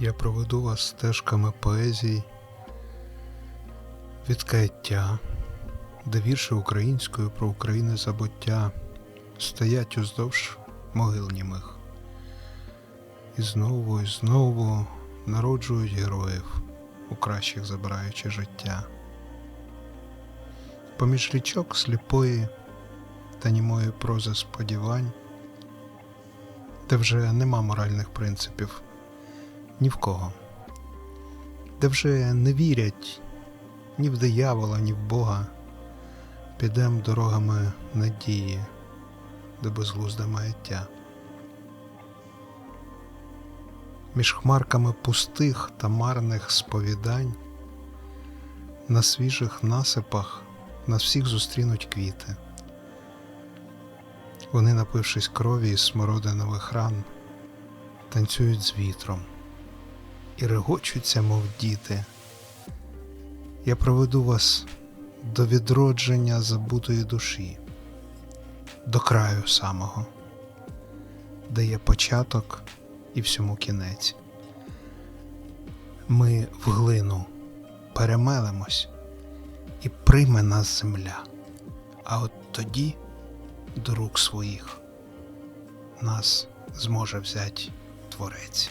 Я проведу вас стежками поезій, відкаяття, де вірші українською про України забуття стоять уздовж могил німих. І знову і знову народжують героїв, у кращих забираючи життя. Поміж річок сліпої та німої прози сподівань, де вже нема моральних принципів ні в кого, де вже не вірять ні в диявола, ні в Бога, підем дорогами надії, де безглузде маяття. Між хмарками пустих та марних сповідань, на свіжих насипах нас всіх зустрінуть квіти. Вони, напившись крові із смородинових ран, танцюють з вітром і регочуться, мов діти. Я проведу вас до відродження забутої душі, до краю самого, де є початок і всьому кінець. Ми в глину перемелимось і прийме нас земля, а от тоді до рук своїх нас зможе взять Творець.